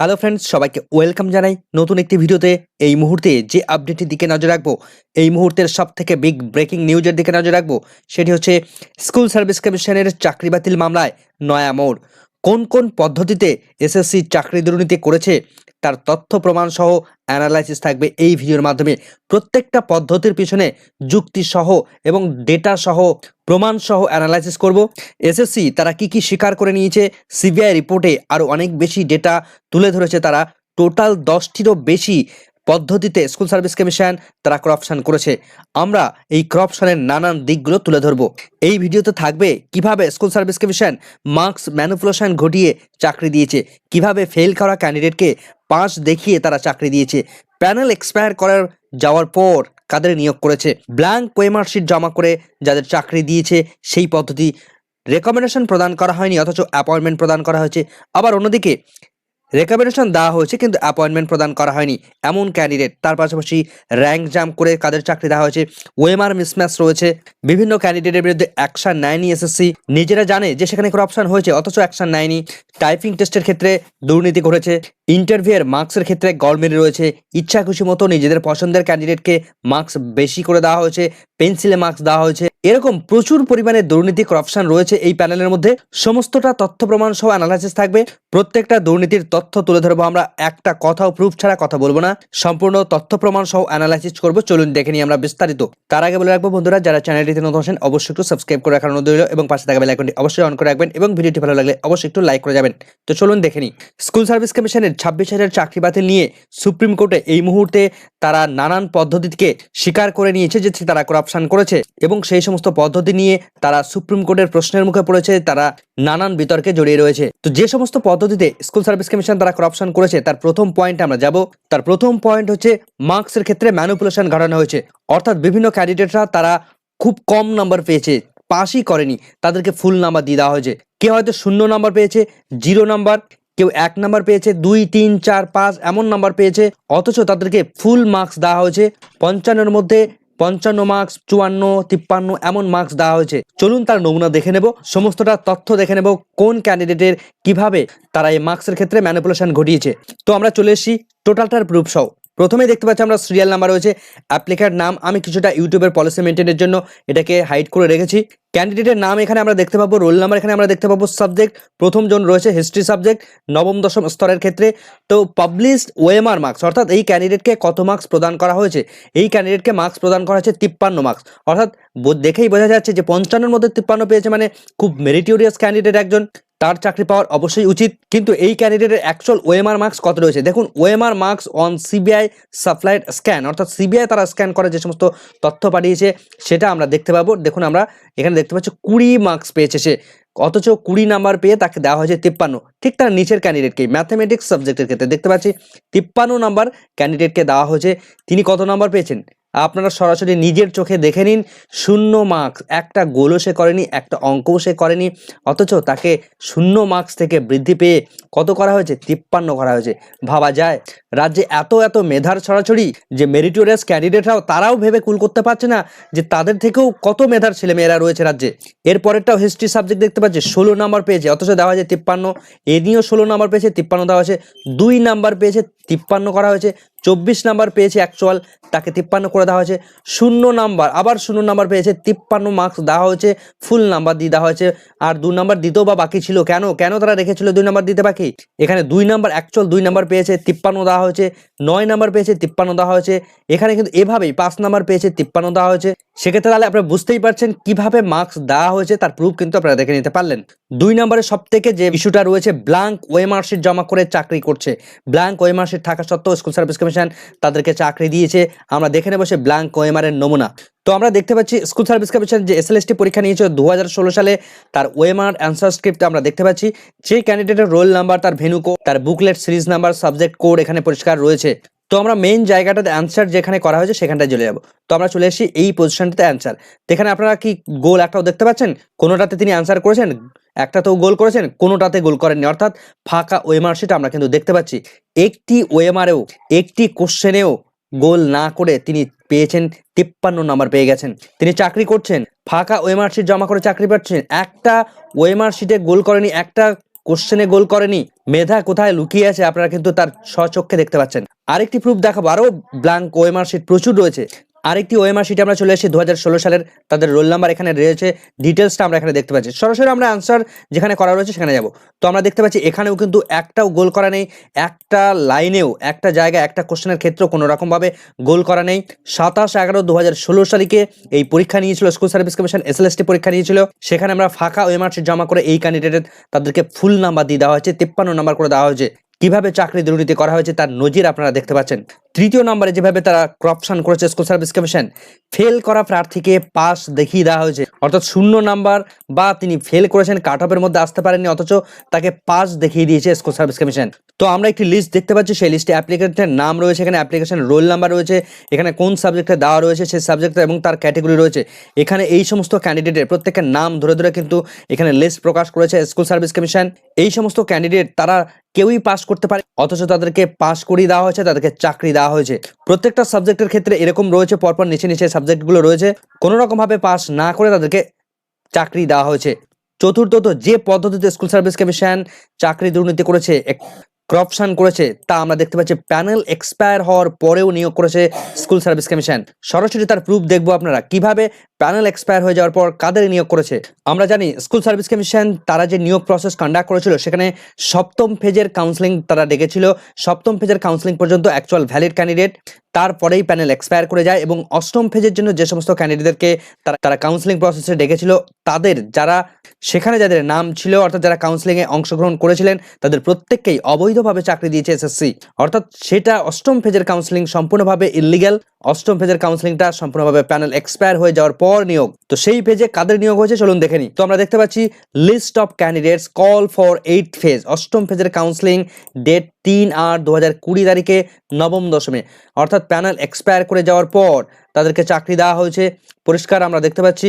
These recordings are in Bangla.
হ্যালো ফ্রেন্ডস সবাইকে ওয়েলকাম জানাই নতুন একটি ভিডিওতে। এই মুহূর্তে যে আপডেটের দিকে নজর রাখব, এই মুহূর্তের সব থেকে বিগ ব্রেকিং নিউজের দিকে নজর রাখব, সেটি হচ্ছে স্কুল সার্ভিস কমিশনের চাকরি বাতিল মামলায় নয়া মোড়। কোন কোন পদ্ধতিতে এসএসসি চাকরি দুর্নীতি করেছে তার তথ্য প্রমাণ সহ অ্যানালাইসিস থাকবে এই ভিডিওর মাধ্যমে। প্রত্যেকটা পদ্ধতির পিছনে যুক্তি সহ এবং ডেটা সহ প্রমাণ সহ অ্যানালাইসিস করব। এসএসসি তারা কি কি স্বীকার করে নিয়েছে সিবিআই রিপোর্টে আরও অনেক বেশি ডেটা তুলে ধরেছে তারা। টোটাল দশটিরও বেশি পদ্ধতিতে স্কুল সার্ভিস কমিশন তারা করাপশন করেছে। আমরা এই করাপশনের নানান দিকগুলো তুলে ধরবো। এই ভিডিওতে থাকবে কীভাবে school service commission marks manipulation ঘটিয়ে চাকরি দিয়েছে, কীভাবে ফেল করা ক্যান্ডিডেটকে পাঁচ দেখিয়ে তারা চাকরি দিয়েছে। প্যানেল এক্সপায়ার করার যাওয়ার পর কাদের নিয়োগ করেছে ব্ল্যাঙ্ক ওয়েমার্কশিট জমা করে যাদের চাকরি দিয়েছে সেই পদ্ধতি রেকমেন্ডেশন প্রদান করা হয়নি, অথচ অ্যাপয়েন্টমেন্ট প্রদান করা হয়েছে। আবার অন্যদিকে রেকমেন্ডেশন দেওয়া হয়েছে, কিন্তু অ্যাপয়েন্টমেন্ট প্রদান করা হয়নি। এমন ক্যান্ডিডেট তার পাশাপাশি র্যাঙ্ক জাম্প করে কাদের চাকরি দেওয়া হয়েছে ওয়েমার মিসম্যাচ রয়েছে। বিভিন্ন ক্যান্ডিডেটের বিরুদ্ধে অ্যাকশন নেয়নি এসএসসি নিজেরা জানে যে সেখানে করাপশন হয়েছে, অথচ অ্যাকশন নেয়নি। টাইপিং টেস্টের ক্ষেত্রে দুর্নীতি ঘটেছে। ইন্টারভিউয়ের মার্কসের ক্ষেত্রে গড়মেরি রয়েছে। ইচ্ছা খুশি মতো নিজেদের পছন্দের ক্যান্ডিডেটকে মার্কস বেশি করে দেওয়া হয়েছে পেন্সিলে মার্কস দেওয়া হয়েছে। এরকম প্রচুর পরিমাণে দুর্নীতি করাপশন রয়েছে এই প্যানেলের মধ্যে। সমস্তটা তথ্য প্রমাণ সহ অ্যানালাইসিস থাকবে। প্রত্যেকটা দুর্নীতির তথ্য তুলে ধরবো আমরা একটা কথাও প্রুফ ছাড়া কথা বলব না। সম্পূর্ণ তথ্য প্রমাণ সহ অ্যানালাইসিস করব। চলুন দেখে নিই আমরা বিস্তারিত। তার আগে বলে রাখব বন্ধুরা, যারা চ্যানেলটিতে নতুন আসেন অবশ্যই একটু সাবস্ক্রাইব করে রাখার অনুরোধ রইল এবং পাশে থাকা বেল আইকনটি অবশ্যই অন করে রাখবেন এবং ভিডিওটি ভালো লাগলে অবশ্যই একটু লাইক করে যাবেন। তো চলুন দেখে নিই। স্কুল সার্ভিস কমিশনের ছাব্বিশ হাজার চাকরি বাতিল নিয়ে সুপ্রিম কোর্টে এই মুহূর্তে তারা নানান পদ্ধতিকে স্বীকার করে নিয়েছে যে তারা করাপশন করেছে এবং সেই সমস্ত পদ্ধতি নিয়ে তারা সুপ্রিম কোর্টের প্রশ্নের মুখে পড়েছে, তারা নানান বিতর্কে জড়িয়ে রয়েছে। তো যে সমস্ত পদ্ধতিতে স্কুল সার্ভিস কমিশন তারা করাপশন করেছে, তার প্রথম পয়েন্ট আমরা যাব। তার প্রথম পয়েন্ট হচ্ছে মার্কসের ক্ষেত্রে ম্যানুপুলেশন ঘটানো হয়েছে। অর্থাৎ বিভিন্ন ক্যান্ডিডেটরা তারা খুব কম নাম্বার পেয়েছে পাসই করেনি। তাদেরকে ফুল নাম্বার দিয়ে দেওয়া হয়েছে। কেউ হয়তো শূন্য নাম্বার পেয়েছে জিরো নাম্বার কেউ এক নাম্বার পেয়েছে, দুই, তিন, চার, পাঁচ, এমন নাম্বার পেয়েছে, অথচ তাদেরকে ফুল মার্কস দেওয়া হয়েছে। পঞ্চান্নর মধ্যে পঞ্চান্ন মার্কস চুয়ান্ন, তিপ্পান্ন, এমন মার্কস দেওয়া হয়েছে। চলুন তার নমুনা দেখে নেব। সমস্তটা তথ্য দেখে নেব কোন ক্যান্ডিডেটের কীভাবে তারা এই মার্কসের ক্ষেত্রে ম্যানিপুলেশন ঘটিয়েছে। তো আমরা চলে এসেছি টোটালটার প্রুফ সহ। প্রথমেই দেখতে পাচ্ছি আমরা সিরিয়াল নাম্বার রয়েছে। অ্যাপ্লিকার নাম, আমি কিছুটা ইউটিউবের পলিসি মেনটেনের জন্য এটাকে হাইড করে রেখেছি। ক্যান্ডিডেটের নাম এখানে আমরা দেখতে পাবো রোল নাম্বার এখানে আমরা দেখতে পাবো সাবজেক্ট প্রথম জন রয়েছে হিস্ট্রি সাবজেক্ট নবম, দশম স্তরের ক্ষেত্রে। তো পাবলিশড ওএমআর মার্কস অর্থাৎ এই ক্যান্ডিডেটকে কত মার্কস প্রদান করা হয়েছে? এই ক্যান্ডিডেটকে মার্কস প্রদান করা হয়েছে তিপ্পান্ন মার্কস অর্থাৎ দেখেই বোঝা যাচ্ছে যে পঞ্চান্নর মধ্যে তিপ্পান্ন পেয়েছে মানে খুব মেরিটোরিয়াস ক্যান্ডিডেট একজন। তার চাকরি পাওয়ার অবশ্যই উচিত, কিন্তু এই ক্যান্ডিডেটের অ্যাকচুয়াল ওএমআর মার্কস কত রয়েছে? দেখুন OMR marks on CBI supplied scan অর্থাৎ সিবিআই তারা স্ক্যান করে যে সমস্ত তথ্য পাঠিয়েছে, সেটা আমরা দেখতে পাবো। দেখুন, আমরা এখানে দেখতে পাচ্ছি কুড়ি মার্কস পেয়েছে সে, অথচ কুড়ি নাম্বার পেয়ে তাকে দেওয়া হয়েছে তিপ্পান্ন। ঠিক তার নিচের ক্যান্ডিডেটকে ম্যাথামেটিক্স সাবজেক্টের ক্ষেত্রে দেখতে পাচ্ছি, তিপ্পান্ন নাম্বার ক্যান্ডিডেটকে দেওয়া হয়েছে। তিনি কত নাম্বার পেয়েছেন? আপনারা সরাসরি নিজের চোখে দেখে নিন, শূন্য মার্কস একটা গোলও সে করেনি, একটা অঙ্কও সে করেনি, অথচ তাকে শূন্য মার্কস থেকে বৃদ্ধি পেয়ে কত করা হয়েছে? তিপ্পান্ন করা হয়েছে। ভাবা যায়, রাজ্যে এত এত মেধার ছড়াছড়ি যে মেরিটোরিয়াস ক্যান্ডিডেটরাও তারাও ভেবে কুল করতে পারছে না যে তাদের থেকেও কত মেধার ছেলেমেয়েরা রয়েছে রাজ্যে। এরপরেরটাও হিস্ট্রি সাবজেক্ট দেখতে পাচ্ছি, ষোলো নাম্বার পেয়েছে, অথচ দেওয়া হয়েছে তিপ্পান্ন। এ নিয়েও ষোলো নাম্বার পেয়েছে, তিপ্পান্ন দেওয়া হয়েছে, দুই নাম্বার পেয়েছে, তিপ্পান্ন করা হয়েছে চব্বিশ নাম্বার পেয়েছে অ্যাকচুয়াল তাকে তিপ্পান্ন করে দেওয়া হয়েছে। শূন্য নাম্বার, আবার শূন্য নাম্বার পেয়েছে, তিপ্পান্ন মার্কস দেওয়া হয়েছে ফুল নাম্বার দিয়ে দেওয়া হয়েছে। আর দু নাম্বার দিতেও বা বাকি ছিল কেন? কেন তারা রেখেছিল দুই নাম্বার দিতে বাকি? এখানে দুই নাম্বার অ্যাকচুয়াল দুই নাম্বার পেয়েছে, তিপ্পান্ন দেওয়া হয়েছে। নয় নাম্বার পেয়েছে, তিপ্পান্ন দেওয়া হয়েছে। এখানে কিন্তু এভাবেই পাঁচ নাম্বার পেয়েছে, তিপ্পান্ন দেওয়া হয়েছে। সেক্ষেত্রে তাহলে আপনারা বুঝতেই পারছেন কীভাবে মার্কস দেওয়া হয়েছে, তার প্রুফ কিন্তু আপনারা দেখে নিতে পারলেন। দুই নম্বরে সব থেকে যে ইস্যুটা রয়েছে ব্ল্যাঙ্ক ওয়েমার্কশিট জমা করে চাকরি করছে। ব্ল্যাঙ্ক ওয়েমার্কশিট থাকা সত্ত্বেও স্কুল সার্ভিস কমিশন তাদেরকে চাকরি দিয়েছে। আমরা দেখে নেব সে ব্ল্যাঙ্ক ওয়েমারের নমুনা। তো আমরা দেখতে পাচ্ছি স্কুল সার্ভিস কমিশন যে এসএলএসটি পরীক্ষা নিয়েছে দু সালে, তার ওয়েমার অ্যান্সার স্ক্রিপ্ট আমরা দেখতে পাচ্ছি সেই ক্যান্ডিডেটের রোল নাম্বার তার ভেনু কোড তার booklet series number subject code এখানে পরিষ্কার রয়েছে। তো আমরা মেইন জায়গাটাতে অ্যান্সার যেখানে করা হয়েছে সেখানটায় চলে যাব। তো আমরা চলে এসেছি এই পজিশনটাতে অ্যান্সার এখানে আপনারা কি গোল একটাও দেখতে পাচ্ছেন? কোনোটাতে তিনি অ্যান্সার করেছেন একটাতেও গোল করেছেন, কোনোটাতে গোল করেননি। অর্থাৎ ফাঁকা ওয়েমার সেটা আমরা কিন্তু দেখতে পাচ্ছি। একটি ওয়েমারেও একটি কোশ্চেনেও গোল না করে তিনি পেয়েছেন, তিপ্পান্ন নাম্বার পেয়ে গেছেন। তিনি চাকরি করছেন, ফাঁকা ওয়েমার শিট জমা করে চাকরি পাচ্ছেন। একটা ওয়েমার শিটে গোল করেনি, একটা কোশ্চেনে গোল করেনি। মেধা কোথায় লুকিয়ে আছে আপনারা কিন্তু তার স্বচক্ষে দেখতে পাচ্ছেন। আরেকটি প্রুফ দেখাবো। আরও ব্ল্যাঙ্ক ওয়েমার্কশিট শিট প্রচুর রয়েছে। আরেকটি ওএমআর শিটে আমরা চলে এসেছি দু হাজার ষোলো সালের তাদের রোল নাম্বার এখানে রয়েছে। ডিটেলসটা আমরা এখানে দেখতে পাচ্ছি। সরাসরি আমরা আনসার যেখানে করা রয়েছে সেখানে যাব। তো আমরা দেখতে পাচ্ছি এখানেও কিন্তু একটাও গোল করা নেই, একটা লাইনেও, একটা জায়গায়, একটা কোশ্চেনের ক্ষেত্রেও কোনো রকমভাবে গোল করা নেই। সাতাশ এগারো দু তারিখে এই পরীক্ষা নিয়েছিল স্কুল সার্ভিস কমিশন এসএলএসটি পরীক্ষা নিয়েছিল। সেখানে আমরা ফাঁকা ওএমআর শিট জমা করে এই ক্যান্ডিডেটের তাদেরকে ফুল নাম্বার দিয়ে দেওয়া হয়েছে, তিপ্পান্ন নাম্বার করে দেওয়া হয়েছে। কীভাবে চাকরি দুর্নীতি করা হয়েছে তার নজির আপনারা দেখতে পাচ্ছেন। তৃতীয় নম্বরে যেভাবে তারা করাপশন করেছে স্কুল সার্ভিস কমিশন ফেল করা প্রার্থীকে পাস দেখিয়ে দেওয়া হয়েছে। অর্থাৎ শূন্য নাম্বার বা তিনি ফেল করেছেন কাট অফের মধ্যে আসতে পারেননি, অথচ তাকে পাস দেখিয়ে দিয়েছে স্কুল সার্ভিস কমিশন তো আমরা একটি লিস্ট দেখতে পাচ্ছি, সেই লিস্টে অ্যাপ্লিকেন্টের নাম রয়েছে, এখানে অ্যাপ্লিকেশন রোল নাম্বার রয়েছে, এখানে কোন সাবজেক্টে দেওয়া রয়েছে, সেই সাবজেক্ট এবং তার ক্যাটেগরি রয়েছে। এখানে এই সমস্ত ক্যান্ডিডেটের প্রত্যেকের নাম ধরে ধরে কিন্তু এখানে লিস্ট প্রকাশ করেছে স্কুল সার্ভিস কমিশন এই সমস্ত ক্যান্ডিডেট তারা কেউই পাশ করতে পারে অথচ তাদেরকে পাশ করিয়ে দেওয়া হয়েছে, তাদেরকে চাকরি দেওয়া হয়েছে। প্রত্যেকটা সাবজেক্টের ক্ষেত্রে এরকম রয়েছে, পরপর নিচে নিচে সাবজেক্টগুলো রয়েছে। কোনো রকমভাবে পাশ না করে তাদেরকে চাকরি দেওয়া হয়েছে। চতুর্থত যে পদ্ধতিতে স্কুল সার্ভিস কমিশন চাকরি দুর্নীতি করেছে করাপশন করেছে, তা আমরা দেখতে পাচ্ছি। প্যানেল এক্সপায়ার হওয়ার পরেও নিয়োগ করেছে স্কুল সার্ভিস কমিশন সরাসরি তার প্রুফ দেখব আপনারা। কীভাবে প্যানেল এক্সপায়ার হয়ে যাওয়ার পর কাদের নিয়োগ করেছে? আমরা জানি স্কুল সার্ভিস কমিশন তারা যে নিয়োগ প্রসেস কন্ডাক্ট করেছিল, সেখানে সপ্তম ফেজের কাউন্সেলিং তারা ডেকেছিল। সপ্তম ফেজের কাউন্সেলিং পর্যন্ত অ্যাকচুয়াল ভ্যালিড ক্যান্ডিডেট তারপরেই প্যানেল এক্সপায়ার করে যায় এবং অষ্টম ফেজের জন্য যে সমস্ত ক্যান্ডিডেটদেরকে তারা তারা কাউন্সিলিং প্রসেসে ডেকেছিল, তাদের যারা, সেখানে যাদের নাম ছিল, অর্থাৎ যারা কাউন্সিলিংয়ে অংশগ্রহণ করেছিলেন, তাদের প্রত্যেককেই অবৈধভাবে চাকরি দিয়েছে এসএসসি অর্থাৎ সেটা অষ্টম ফেজের কাউন্সিলিং সম্পূর্ণভাবে ইলিগাল অষ্টম ফেজের কাউন্সিলিংটা সম্পূর্ণভাবে প্যানেল এক্সপায়ার হয়ে যাওয়ার পর নিয়োগ। তো সেই পেজে কাদের নিয়োগ হয়েছে চলুন দেখে নিই। তো আমরা দেখতে পাচ্ছি list of candidates call for eight phase অষ্টম ফেজের কাউন্সিলিং ডেট তিন আট দু হাজার কুড়ি তারিখে নবম দশমে। অর্থাৎ প্যানেল এক্সপায়ার করে যাওয়ার পর তাদেরকে চাকরি দেওয়া হয়েছে। পরিষ্কার আমরা দেখতে পাচ্ছি।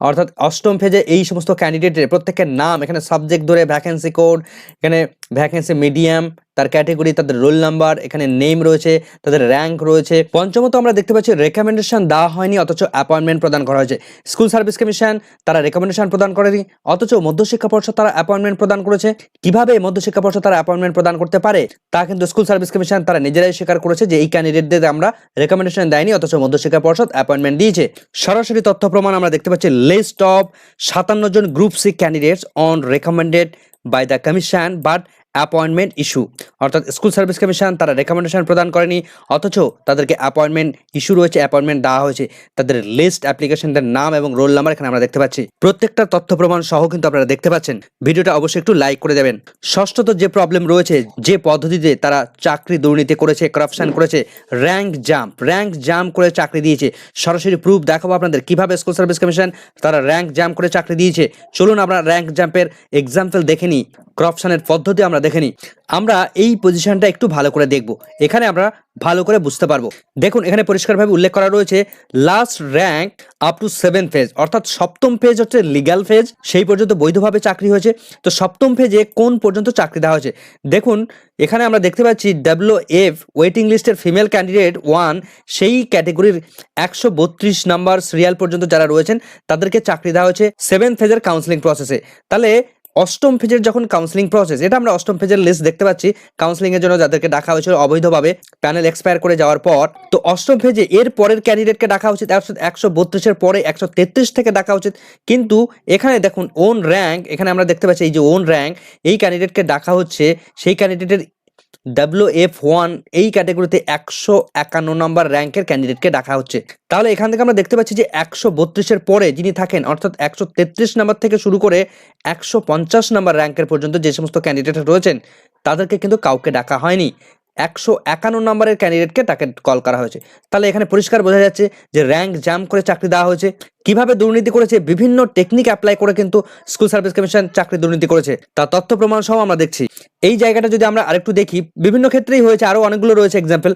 অর্থাৎ অষ্টম ফেজে এই সমস্ত ক্যান্ডিডেটের প্রত্যেকের নাম, এখানে সাবজেক্ট ধরে ভ্যাকেন্সি কোড এখানে ভ্যাকেন্সি মিডিয়াম তার ক্যাটেগরি তাদের রোল নাম্বার এখানে নেম রয়েছে, তাদের র্যাঙ্ক রয়েছে। পঞ্চমত আমরা দেখতে পাচ্ছি রেকমেন্ডেশন দেওয়া হয়নি, অথচ অ্যাপয়েন্টমেন্ট প্রদান করা হয়েছে। স্কুল সার্ভিস কমিশন তারা রেকমেন্ডেশন প্রদান করেনি, অথচ মধ্যশিক্ষা পর্ষদ তারা অ্যাপয়েন্টমেন্ট প্রদান করেছে। কীভাবে মধ্যশিক্ষা পর্ষদ তারা অ্যাপয়েন্টমেন্ট প্রদান করতে পারে, তা কিন্তু স্কুল সার্ভিস কমিশন তারা নিজেরাই স্বীকার করেছে যে এই ক্যান্ডিডেটদের আমরা রেকমেন্ডেশন দেয়নি, অথচ মধ্যশিক্ষা পর্ষদ অ্যাপয়েন্টমেন্ট দিয়েছে। সরাসরি তথ্য প্রমাণ আমরা দেখতে পাচ্ছি লিস্ট অফ সাতান্ন জন group C candidates on recommended by the commission but appointment issue অর্থাৎ স্কুল সার্ভিস কমিশন তারা রেকমেন্ডেশন প্রদান করেনি, অথচ তাদেরকে অ্যাপয়েন্টমেন্ট ইস্যু রয়েছে অ্যাপয়েন্টমেন্ট দেওয়া হয়েছে। তাদের লিস্ট অ্যাপ্লিকেশনদের নাম এবং রোল নাম্বার এখানে আমরা দেখতে পাচ্ছি। প্রত্যেকটা তথ্য প্রমাণ সহ কিন্তু আপনারা দেখতে পাচ্ছেন। ভিডিওটা অবশ্যই একটু লাইক করে দেবেন। ষষ্ঠত যে প্রবলেম রয়েছে, যে পদ্ধতিতে তারা চাকরি দুর্নীতি করেছে করাপশন করেছে র্যাঙ্ক জাম্প র্যাঙ্ক জাম্প করে চাকরি দিয়েছে। সরাসরি প্রুফ দেখাবো আপনাদের কীভাবে স্কুল সার্ভিস কমিশন তারা র্যাঙ্ক জাম্প করে চাকরি দিয়েছে। চলুন আমরা র্যাঙ্ক জাম্পের এক্সাম্পল দেখে নিই। করাপশনের পদ্ধতি আমরা দেখে নিই। আমরা এই পজিশনটা একটু ভালো করে দেখব। এখানে আমরা ভালো করে বুঝতে পারব। দেখুন, এখানে পরিষ্কারভাবে উল্লেখ করা রয়েছে last rank up to seven phase অর্থাৎ সপ্তম ফেজ হচ্ছে লিগ্যাল ফেজ সেই পর্যন্ত বৈধভাবে চাকরি হয়েছে। তো সপ্তম ফেজে কোন পর্যন্ত চাকরি দেওয়া হয়েছে? দেখুন, এখানে আমরা দেখতে পাচ্ছি ডাব্লিউ এফ ওয়েটিং লিস্টের ফিমেল ক্যান্ডিডেট ওয়ান সেই ক্যাটেগরির একশো বত্রিশ নাম্বার সিরিয়াল পর্যন্ত যারা রয়েছেন, তাদেরকে চাকরি দেওয়া হয়েছে সেভেন ফেজের কাউন্সিলিং প্রসেসে তাহলে অষ্টম ফেজের যখন কাউন্সিলিং প্রসেস এটা আমরা অষ্টম ফেজের লিস্ট দেখতে পাচ্ছি। কাউন্সিলিং এর জন্য যাদেরকে ডাকা হয়েছিল অবৈধভাবে প্যানেল এক্সপায়ার করে যাওয়ার পর, তো অষ্টম ফেজে এর পরের ক্যান্ডিডেটকে ডাকা উচিত একশো বত্রিশের পরে একশো তেত্রিশ থেকে ডাকা উচিত। কিন্তু এখানে দেখুন ওন র্যাঙ্ক এখানে আমরা দেখতে পাচ্ছি এই যে ওন র্যাঙ্ক এই ক্যান্ডিডেটকে ডাকা হচ্ছে, সেই ক্যান্ডিডেটের ডাব্লিউ এফ ওয়ান এই ক্যাটাগরিতে একশো একান্ন নম্বর র্যাঙ্কের ক্যান্ডিডেটকে ডাকা হচ্ছে। তাহলে এখান থেকে আমরা দেখতে পাচ্ছি যে একশো বত্রিশের পরে যিনি থাকেন, অর্থাৎ একশো তেত্রিশ নম্বর থেকে শুরু করে একশো পঞ্চাশ নম্বর র্যাঙ্কের পর্যন্ত যে সমস্ত ক্যান্ডিডেট রয়েছেন, তাদেরকে কিন্তু কাউকে ডাকা হয়নি। একশো একান্ন নম্বরের ক্যান্ডিডেটকে তাকে কল করা হয়েছে। তাহলে এখানে পরিষ্কার বোঝা যাচ্ছে যে র্যাঙ্ক জাম করে চাকরি দেওয়া হয়েছে। কীভাবে দুর্নীতি করেছে, বিভিন্ন টেকনিক অ্যাপ্লাই করে কিন্তু স্কুল সার্ভিস কমিশন চাকরি দুর্নীতি করেছে। তা তথ্য প্রমাণ সহ আমরা দেখছি। এই জায়গাটা যদি আমরা আরেকটু দেখি, বিভিন্ন ক্ষেত্রেই হয়েছে আরও অনেকগুলো রয়েছে এক্সাম্পল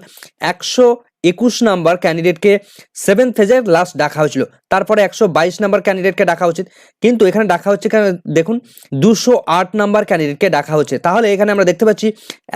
একশো একুশ নাম্বার ক্যান্ডিডেটকে সেভেন ফেজের লাস্ট ডাকা হয়েছিল, তারপরে একশো বাইশ নাম্বার ক্যান্ডিডেটকে ডাকা উচিত। কিন্তু এখানে ডাকা হচ্ছে দেখুন, দুশো আট নাম্বার ক্যান্ডিডেটকে ডাকা হচ্ছে। তাহলে এখানে আমরা দেখতে পাচ্ছি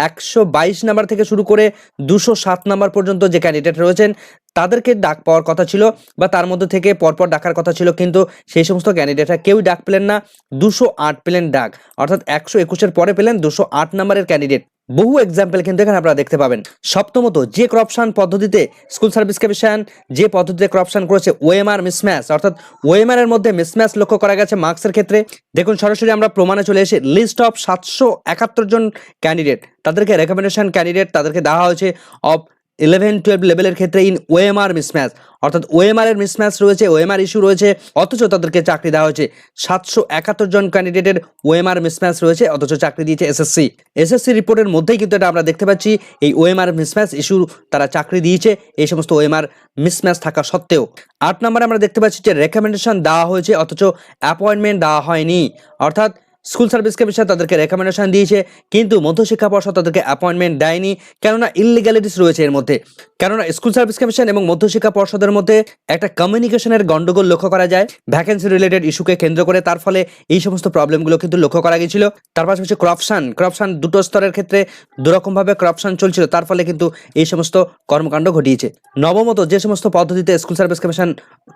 একশো বাইশ নাম্বার থেকে শুরু করে দুশো সাত নাম্বার পর্যন্ত যে ক্যান্ডিডেট রয়েছেন, তাদেরকে ডাক পাওয়ার কথা ছিল বা তার মধ্যে থেকে পরপর ডাকার কথা ছিল, কিন্তু সেই সমস্ত ক্যান্ডিডেটরা কেউই ডাক পেলেন না, দুশো আট পেলেন ডাক। অর্থাৎ একশো একুশের পরে পেলেন দুশো আট নাম্বারের ক্যান্ডিডেট বহু এক্সাম্পল কিন্তু এখানে আপনারা দেখতে পাবেন। সপ্তমত যে করপশন পদ্ধতিতে স্কুল সার্ভিস কমিশন যে পদ্ধতিতে করপশন করেছে ওএমআর মিসম্যাচ অর্থাৎ ওএমআর এর মধ্যে মিসম্যাচ লক্ষ্য করা গেছে মার্কসের ক্ষেত্রে। দেখুন, সরাসরি আমরা প্রমাণে চলে এসে লিস্ট অফ সাতশো একাত্তর জন ক্যান্ডিডেট তাদেরকে রেকমেন্ডেশন ক্যান্ডিডেট তাদেরকে দেওয়া হয়েছে অফ ইলেভেন টুয়েলভ লেভেলের ক্ষেত্রে ইন ওএমআর মিসম্যাচ অর্থাৎ ওএমআর এর মিসম্যাচ রয়েছে ওএমআর ইস্যু রয়েছে, অথচ তাদেরকে চাকরি দেওয়া হয়েছে। সাতশো একাত্তর জন ক্যান্ডিডেটের ওএমআর মিসম্যাচ রয়েছে, অথচ চাকরি দিয়েছে এসএসসি এসএসসি রিপোর্টের মধ্যেই কিন্তু এটা আমরা দেখতে পাচ্ছি, এই ওএমআর মিসম্যাচ ইস্যু তারা চাকরি দিয়েছে, এই সমস্ত ওএমআর মিসম্যাচ থাকা সত্ত্বেও। আট নম্বরে আমরা দেখতে পাচ্ছি যে রেকমেন্ডেশন দেওয়া হয়েছে, অথচ অ্যাপয়েন্টমেন্ট দেওয়া হয়নি। অর্থাৎ স্কুল সার্ভিস কমিশন তাদেরকে রেকমেন্ডেশন দিয়েছে, কিন্তু মধ্যশিক্ষা পর্ষদ তাদেরকে অ্যাপয়েন্টমেন্ট দেয়নি, কেননা ইলিগ্যালিটিস রয়েছে এর মধ্যে। কেননা স্কুল সার্ভিস কমিশন এবং মধ্যশিক্ষা পর্ষদের মধ্যে একটা কমিউনিকেশনের গন্ডগোল লক্ষ্য করা যায় ভ্যাকেন্সি রিলেটেড ইস্যুকে কেন্দ্র করে। তার ফলে এই সমস্ত প্রবলেমগুলো কিন্তু লক্ষ্য করা গেছিল তার পাশাপাশি করাপশন করাপশন দুটো স্তরের ক্ষেত্রে দুরকমভাবে করাপশন চলছিল। তার ফলে কিন্তু এই সমস্ত কর্মকাণ্ড ঘটিয়েছে। নবমত, যে সমস্ত পদ্ধতিতে স্কুল সার্ভিস কমিশন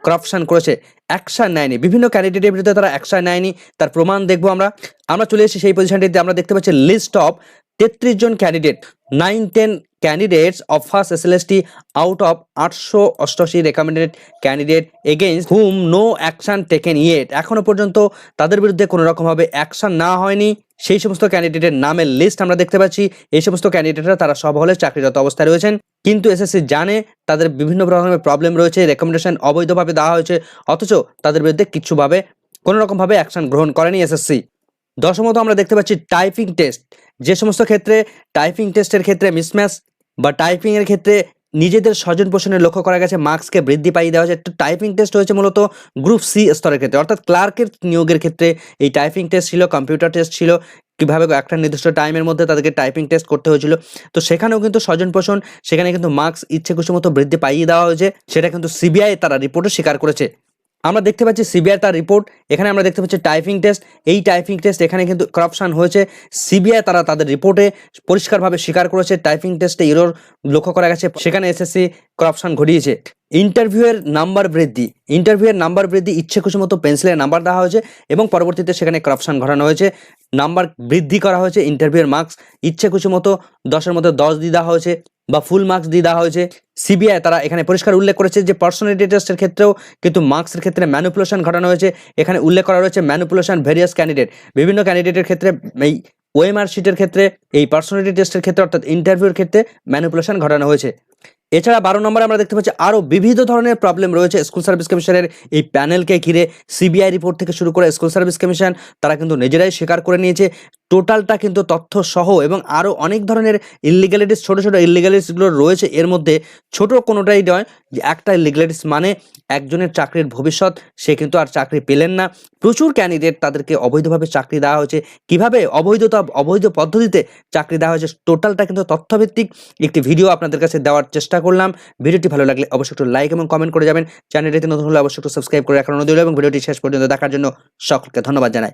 করাপশন করেছে অ্যাকশন নেয়নি। বিভিন্ন ক্যান্ডিডেটের বিরুদ্ধে তারা অ্যাকশন নেয়নি। তার প্রমাণ দেখব আমরা। আমরা চলে এসেছি সেই পজিশনটিতে আমরা দেখতে পাচ্ছি লিস্ট অফ তেত্রিশ জন candidate nine ten L S T out of আটশো অষ্টআশি recommended candidate against hmm no action taken yet এখনও পর্যন্ত তাদের বিরুদ্ধে কোনো রকমভাবে অ্যাকশন না হয়নি। সেই সমস্ত ক্যান্ডিডেটের নামের লিস্ট আমরা দেখতে পাচ্ছি। এই সমস্ত ক্যান্ডিডেটরা তারা সব হলে চাকরিরত অবস্থায় রয়েছেন। কিন্তু এসএসসি জানে তাদের বিভিন্ন রকমের প্রবলেম রয়েছে। রেকমেন্ডেশন অবৈধভাবে দেওয়া হয়েছে। অথচ তাদের বিরুদ্ধে কিছুভাবে কোনো রকমভাবে অ্যাকশন গ্রহণ করেনি এসএসসি দশমত আমরা দেখতে পাচ্ছি টাইপিং টেস্ট যে সমস্ত ক্ষেত্রে টাইপিং টেস্টের ক্ষেত্রে মিসম্যাচ বা টাইপিংয়ের ক্ষেত্রে নিজেদের স্বজন পোষণে লক্ষ্য করা গেছে মার্কসকে বৃদ্ধি পাইয়ে দেওয়া হয়েছে। টাইপিং টেস্ট হয়েছে মূলত গ্রুপ সি স্তরের ক্ষেত্রে। অর্থাৎ ক্লার্কের নিয়োগের ক্ষেত্রে এই টাইপিং টেস্ট ছিল কম্পিউটার টেস্ট ছিল। কীভাবে একটা নির্দিষ্ট টাইমের মধ্যে তাদেরকে টাইপিং টেস্ট করতে হয়েছিল। তো সেখানেও কিন্তু স্বজন পোষণ, সেখানে কিন্তু মার্কস ইচ্ছে খুশি মতো বৃদ্ধি পাইয়ে দেওয়া হয়েছে। সেটা কিন্তু সিবিআই তারা রিপোর্টে স্বীকার করেছে। আমরা দেখতে পাচ্ছি সিবিআই তার রিপোর্ট এখানে আমরা দেখতে পাচ্ছি টাইপিং টেস্ট এই টাইপিং টেস্ট এখানে কিন্তু করাপশান হয়েছে। সিবিআই তারা তাদের রিপোর্টে পরিষ্কারভাবে স্বীকার করেছে টাইপিং টেস্টে ইরোর লক্ষ্য করা গেছে, সেখানে এসএসসি করাপশান ঘটিয়েছে। ইন্টারভিউয়ের নাম্বার বৃদ্ধি। ইন্টারভিউয়ের নাম্বার বৃদ্ধি, ইচ্ছে খুশি মতো পেন্সিলের নাম্বার দেওয়া হয়েছে এবং পরবর্তীতে সেখানে করাপশন ঘটানো হয়েছে। নাম্বার বৃদ্ধি করা হয়েছে, ইন্টারভিউয়ের মার্কস ইচ্ছে খুশি মতো দশের মধ্যে দশ দিয়ে দেওয়া হয়েছে বা ফুল মার্কস দিয়ে দেওয়া হয়েছে। সিবিআই তারা এখানে পরিষ্কার উল্লেখ করেছে যে পার্সোনালিটি টেস্টের ক্ষেত্রেও কিন্তু মার্কসের ক্ষেত্রে ম্যানুপুলেশন ঘটানো হয়েছে। এখানে উল্লেখ করা রয়েছে ম্যানুপুলেশন ভেরিয়াস ক্যান্ডিডেট বিভিন্ন ক্যান্ডিডেটের ক্ষেত্রে এই ওএমআর শিটের ক্ষেত্রে, এই পার্সোনালিটি টেস্টের ক্ষেত্রে অর্থাৎ ইন্টারভিউর ক্ষেত্রে ম্যানুপুলেশন ঘটানো হয়েছে। এছাড়া বারো নম্বরে আমরা দেখতে পাচ্ছি আরও বিভিন্ন ধরনের প্রবলেম রয়েছে স্কুল সার্ভিস কমিশনের এই প্যানেলকে ঘিরে সিবিআই রিপোর্ট থেকে শুরু করে স্কুল সার্ভিস কমিশন তারা কিন্তু নিজেরাই স্বীকার করে নিয়েছে। টোটালটা কিন্তু তথ্য সহ এবং আরও অনেক ধরনের ইলিগ্যালিটিস ছোটো ছোটো ইলিগ্যালিটিসগুলো রয়েছে। এর মধ্যে ছোট কোনোটাই নয় যে একটা ইলিগ্যালিটিস মানে একজনের চাকরির ভবিষ্যৎ, সে কিন্তু আর চাকরি পেলেন না। প্রচুর ক্যান্ডিডেট তাদেরকে অবৈধভাবে চাকরি দেওয়া হয়েছে। কীভাবে অবৈধতা, অবৈধ পদ্ধতিতে চাকরি দেওয়া হয়েছে টোটালটা কিন্তু তথ্যভিত্তিক একটি ভিডিও আপনাদের কাছে দেওয়ার চেষ্টা করলাম। ভিডিওটি ভালো লাগলে অবশ্যই একটু লাইক এবং কমেন্ট করে যাবেন। চ্যানেলটিতে নতুন হলে অবশ্যই একটু সাবস্ক্রাইব করে রাখার অনুরোধ এবং ভিডিওটি শেষ পর্যন্ত দেখার জন্য সকলকে ধন্যবাদ জানাই।